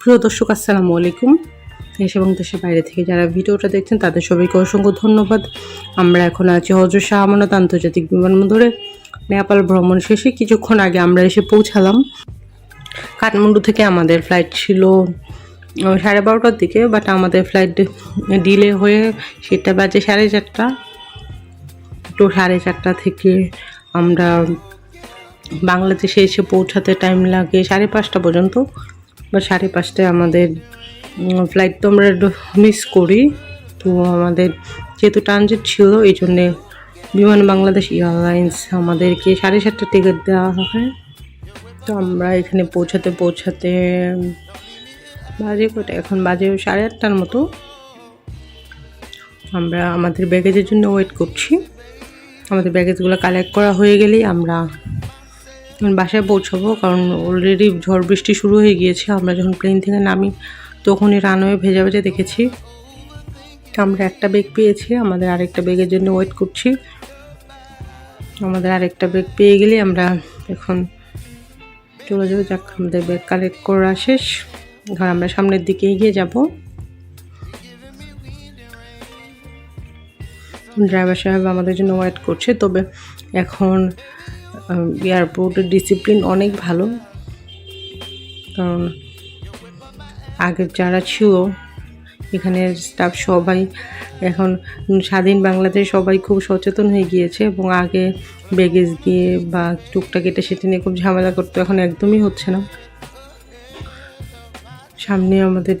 প্রিয় দর্শক, আসসালামু আলাইকুম। দেশ এবং দেশের বাইরে থেকে যারা ভিডিওটা দেখছেন, তাদের সবাইকে অসংখ্য ধন্যবাদ। আমরা এখন আছি হজর শাহ আমানত আন্তর্জাতিক বিমানবন্দরে। নেপাল ভ্রমণ শেষে কিছুক্ষণ আগে আমরা এসে পৌঁছালাম। কাঠমান্ডু থেকে আমাদের ফ্লাইট ছিল সাড়ে বারোটার দিকে বাট আমাদের ফ্লাইট ডিলে হয়ে সেটা বাজে সাড়ে চারটা। তো সাড়ে চারটা থেকে আমরা বাংলাদেশে এসে পৌঁছাতে টাইম লাগে সাড়ে পাঁচটা পর্যন্ত। বা সাড়ে পাঁচটায় আমাদের ফ্লাইট তো আমরা মিস করি। তো আমাদের যেহেতু ট্রানজিট ছিল, এই জন্যে বিমান বাংলাদেশ এয়ারলাইন্স আমাদেরকে সাড়ে সাতটা টিকিট দেওয়া হয়। তো আমরা এখানে পৌঁছাতে পৌঁছাতে বাজে কটা? এখন বাজে সাড়ে আটটার মতো। আমরা আমাদের ব্যাগেজের জন্য ওয়েট করছি। আমাদের ব্যাগেজগুলো কালেক্ট করা হয়ে গেলেই আমরা বাসায় পৌঁছাবো, কারণ অলরেডি ঝড় বৃষ্টি শুরু হয়ে গিয়েছে। আমরা যখন প্লেন থেকে নামি, তখনই রানওয়ে ভেজা ভেজা দেখেছি। আমরা একটা ব্যাগ পেয়েছি, আমাদের আরেকটা ব্যাগের জন্য ওয়েট করছি। আমাদের আরেকটা ব্যাগ পেয়ে গেলে আমরা এখন চলে যাব, যাক, আমাদের ব্যাগ কালেক্ট করা শেষ। এখন আমরা সামনের দিকে এগিয়ে যাব। ড্রাইভার সাহেব আমাদের জন্য ওয়েট করছে, তবে এখন এয়ারপোর্টের ডিসিপ্লিন অনেক ভালো। কারণ আগে যারা ছিল এখানে স্টাফ সবাই এখন স্বাধীন বাংলাদেশ সবাই খুব সচেতন হয়ে গিয়েছে এবং আগে ব্যাগেজ দিয়ে বা টুকটাক এটা সেটা নিয়ে খুব ঝামেলা করতো, এখন একদমই হচ্ছে না। সামনে আমাদের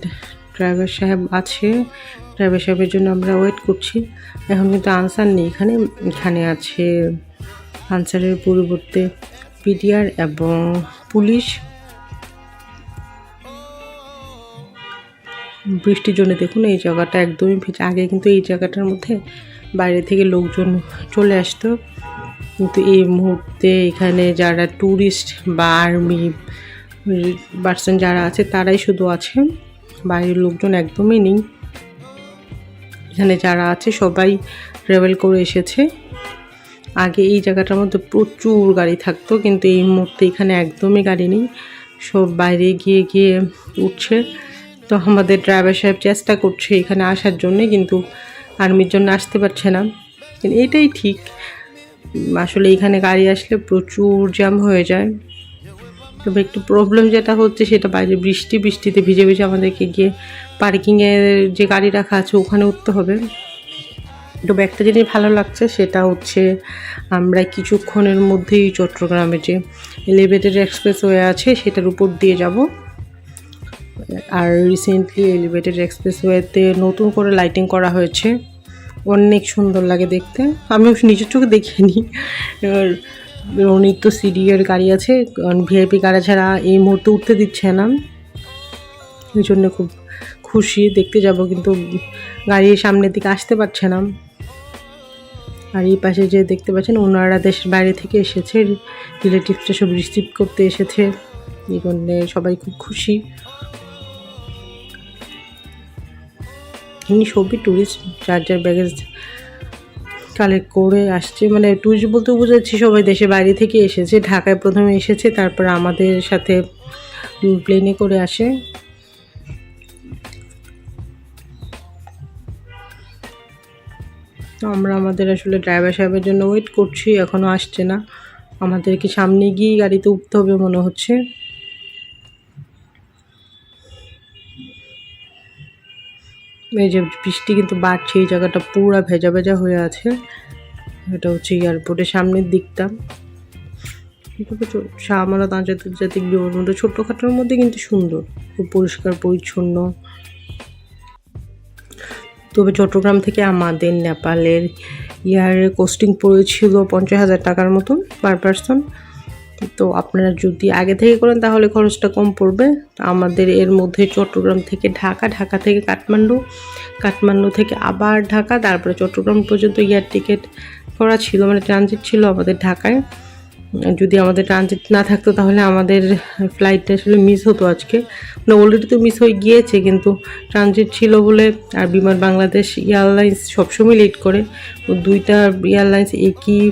ড্রাইভার সাহেব আছে ড্রাইভার সাহেবের জন্য আমরা ওয়েট করছি। এখন কিন্তু আনসার নেই, এখানে এখানে আছে আনসারের পরিবর্তে পিডিআর এবং পুলিশ বৃষ্টির জন্য দেখুন, এই জায়গাটা একদমই ভিজে। আগে কিন্তু এই জায়গাটার মধ্যে বাইরে থেকে লোকজন চলে আসতো। কিন্তু এই মুহূর্তে এখানে যারা ট্যুরিস্ট বা আর্মি পার্সন যারা আছে, তারাই শুধু আছে। বাইরের লোকজন একদমই নেই। এখানে যারা আছে, সবাই ট্রাভেল করে এসেছে। আগে এই জায়গাটার মধ্যে প্রচুর গাড়ি থাকতো, কিন্তু এই মুহূর্তে এখানে একদমই গাড়ি নেই। সব বাইরে গিয়ে গিয়ে উঠছে। তো আমাদের ড্রাইভার সাহেব চেষ্টা করছে এখানে আসার জন্যে, কিন্তু আর্মির জন্য আসতে পারছে না। এটাই ঠিক। আসলে এখানে গাড়ি আসলে প্রচুর জ্যাম হয়ে যায়। তবে একটু প্রবলেম যেটা হচ্ছে সেটা বাইরে বৃষ্টি, বৃষ্টিতে ভিজে ভিজে আমাদেরকে গিয়ে পার্কিংয়ের যে গাড়ি রাখা আছে ওখানে উঠতে হবে। তবে একটা জিনিস ভালো লাগছে, সেটা হচ্ছে আমরা কিছুক্ষণের মধ্যেই চট্টগ্রামে যে এলিভেটেড এক্সপ্রেসওয়ে আছে, সেটার উপর দিয়ে যাব। আর রিসেন্টলি এলিভেটেড এক্সপ্রেসওয়েতে নতুন করে লাইটিং করা হয়েছে। অনেক সুন্দর লাগে দেখতে। আমি নিজের চোখে দেখিনি। আর নিত্য সিডি এর গাড়ি আছে, কারণ ভিআইপি গাড়ি ছাড়া এই মুহূর্তে উঠতে দিচ্ছে না। এই জন্য খুব খুশি, দেখতে যাব, কিন্তু গাড়ির সামনের দিকে আসতে পারছে না। আর এই পাশে যে দেখতে পাচ্ছেন, ওনারা দেশের বাইরে থেকে এসেছে রিলেটিভসটা সব রিসিভ করতে এসেছে। এই জন্যে সবাই খুব খুশি। এমনি সবই ট্যুরিস্ট যার যার ব্যাগেজ কালেক্ট করে আসছে। মানে ট্যুরিস্ট বলতে বুঝাচ্ছি, সবাই দেশের বাইরে থেকে এসেছে, ঢাকায় প্রথমে এসেছে, তারপর আমাদের সাথে প্লেনে করে আসে। আমরা আমাদের আসলে ড্রাইভার সাহেবের জন্য ওয়েট করছি এখনও আসছে না। আমাদেরকে সামনে গিয়েই গাড়িতে উঠতে হবে মনে হচ্ছে। এই যে বৃষ্টি কিন্তু বাড়ছে, এই জায়গাটা পুরো ভেজা ভেজা হয়ে আছে। এটা হচ্ছে এয়ারপোর্টের সামনের দিকটা। তবে ছো- শাহ আমানত আন্তর্জাতিক বিমানবন্দর ছোট্টখাটোর মধ্যে কিন্তু সুন্দর, খুব পরিষ্কার, পরিচ্ছন্ন। তবে চট্টগ্রাম থেকে আমাদের নেপালের ইয়ারের কোস্টিং পড়েছিল পঞ্চাশ হাজার টাকার মতন পার পারসন তো আপনারা যদি আগে থেকে করেন তাহলে খরচটা কম পড়বে। আমাদের এর মধ্যে চট্টগ্রাম থেকে ঢাকা ঢাকা থেকে কাঠমান্ডু কাঠমান্ডু থেকে আবার ঢাকা, তারপরে চট্টগ্রাম পর্যন্ত ইয়ার টিকিট করা ছিল মানে ট্রানজিট ছিল আমাদের ঢাকায়। যদি আমাদের ট্রানজিট না থাকতো তাহলে আমাদের ফ্লাইটটা আসলে মিস হতো আজকে। মানে অলরেডি তো মিস হয়ে গিয়েছে কিন্তু ট্রানজিট ছিল বলে আর বিমান বাংলাদেশ এয়ারলাইন্স সবসময় লেট করে। দুইটা এয়ারলাইন্স একই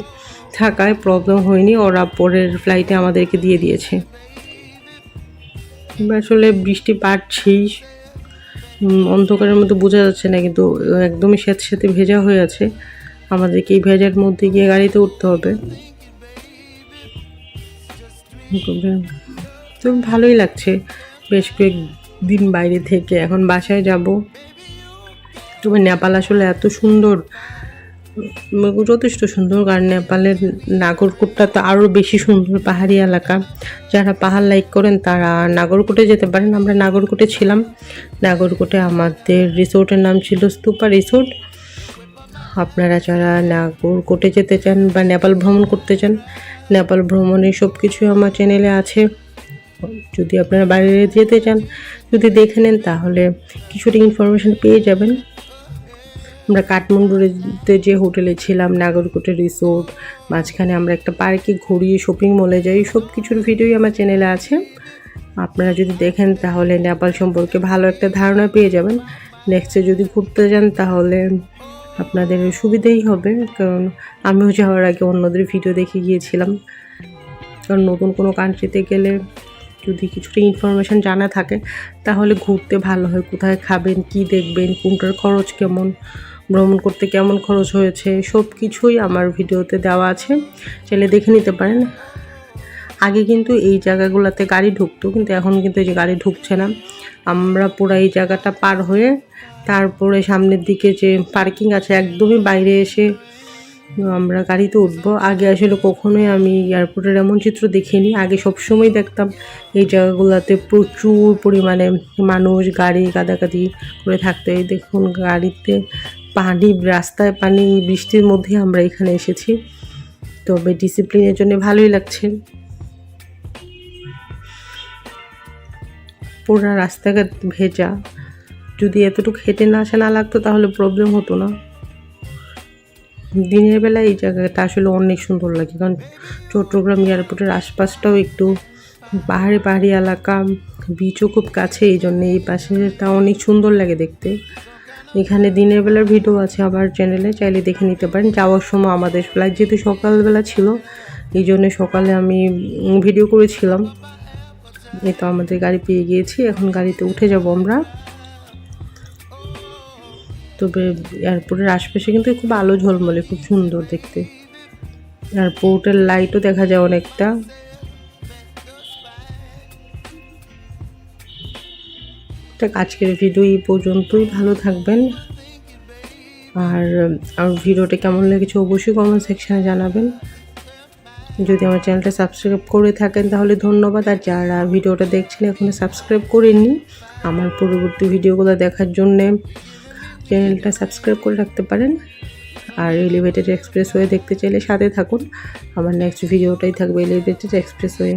থাকায় প্রবলেম হয়নি ওরা পরের ফ্লাইটে আমাদেরকে দিয়ে দিয়েছে। আসলে বৃষ্টি উম, অন্ধকারের মধ্যে বোঝা যাচ্ছে না কিন্তু একদমই স্যাঁত সাথে ভেজা হয়ে আছে। আমাদেরকে এই ভেজার মধ্যে গিয়ে গাড়িতে উঠতে হবে। তো ভালোই লাগছে। বেশ কয়েক দিন বাইরে থেকে। এখন বাসায় যাব। তবে নেপাল আসলে এত সুন্দর। যথেষ্ট সুন্দর। কারণ নেপালের নাগরকোটটা তো আরও বেশি সুন্দর পাহাড়ি এলাকা। যারা পাহাড় লাইক করেন তারা নাগরকোটে যেতে পারেন। আমরা নাগরকোটে ছিলাম। নাগরকোটে আমাদের রিসোর্টের নাম ছিল স্তূপা রিসোর্ট। আপনারা যারা নাগরকোটে যেতে চান বা নেপাল ভ্রমণ করতে চান, নেপাল ভ্রমণের সব কিছু আমার চ্যানেলে আছে। যদি আপনারা বাইরে যেতে চান, যদি দেখে নেন, তাহলে কিছুটা ইনফরমেশন পেয়ে যাবেন। আমরা কাঠমান্ডুতে যে হোটেলে ছিলাম নাগরকোটে রিসোর্ট মাঝখানে আমরা একটা পার্কে ঘুরিয়ে শপিং মলে যাই, সব কিছুর ভিডিওই আমার চ্যানেলে আছে। আপনারা যদি দেখেন, তাহলে নেপাল সম্পর্কে ভালো একটা ধারণা পেয়ে যাবেন। নেক্সটে যদি ঘুরতে যান, তাহলে আপনাদের সুবিধেই হবে, কারণ আমিও যাওয়ার আগে অন্যদের ভিডিও দেখে গিয়েছিলাম। কারণ নতুন কোনো কান্ট্রিতে গেলে যদি কিছুটা ইনফরমেশান জানা থাকে, তাহলে ঘুরতে ভালো হয়, কোথায় খাবেন, কি দেখবেন, কোনটার খরচ কেমন, ভ্রমণ করতে কেমন খরচ হয়েছে সব কিছুই আমার ভিডিওতে দেওয়া আছে। চাইলে দেখে নিতে পারেন। আগে কিন্তু এই জায়গাগুলোতে গাড়ি ঢুকতো, কিন্তু এখন কিন্তু এই যে গাড়ি ঢুকছে না। আমরা পুরো এই জায়গাটা পার হয়ে তারপরে সামনের দিকে যে পার্কিং আছে একদমই বাইরে এসে আমরা গাড়িতে উঠবো। আগে আসলে কখনোই আমি এয়ারপোর্টের এমন চিত্র দেখিনি। আগে সবসময় দেখতাম এই জায়গাগুলোতে প্রচুর পরিমাণে মানুষ গাড়ি কাদাকাদি করে থাকতে। দেখুন গাড়িতে পানি, রাস্তায় পানি, বৃষ্টির মধ্যে আমরা এখানে এসেছি। তবে ডিসিপ্লিনের জন্য ভালোই লাগছে। পুরা রাস্তাঘাট ভেজা। যদি এতটুকু হেঁটে না আসা না লাগতো, তাহলে প্রবলেম হতো না। দিনের বেলা এই জায়গাটা আসলে অনেক সুন্দর লাগে, কারণ চট্টগ্রাম এয়ারপোর্টের আশপাশটাও একটু পাহাড়ে পাহাড়ি এলাকা বিচও খুব কাছে, এই জন্য এই পাশেটা অনেক সুন্দর লাগে দেখতে। এখানে দিনের বেলার ভিডিও আছে আমার চ্যানেলে চাইলে দেখে নিতে পারেন। যাওয়ার সময় আমাদের ফ্লাইট যেহেতু সকালবেলা ছিল, এই জন্য সকালে আমি ভিডিও করেছিলাম। এই তো আমাদের গাড়ি পেয়ে গিয়েছি, এখন গাড়িতে উঠে যাব আমরা। তবে এয়ারপোর্টের আশপাশে কিন্তু খুব আলো ঝলমলে, খুব সুন্দর দেখতে। এয়ারপোর্টের লাইটও দেখা যায় অনেকটা। আজকের ভিডিও এই পর্যন্তই, ভালো থাকবেন। আর আর ভিডিওটা কেমন লেগেছে অবশ্যই কমেন্ট সেকশানে জানাবেন। যদি আমার চ্যানেলটা সাবস্ক্রাইব করে থাকেন, তাহলে ধন্যবাদ। আর যারা ভিডিওটা দেখছেন এখনও সাবস্ক্রাইব করেনি আমার পরবর্তী ভিডিওগুলো দেখার জন্যে চ্যানেলটা সাবস্ক্রাইব করে রাখতে পারেন। আর এলিভেটেড এক্সপ্রেস হয়ে দেখতে চাইলে সাথে থাকুন। আমার নেক্সট ভিডিওটাই থাকবে এলিভেটেড এক্সপ্রেস ওয়ে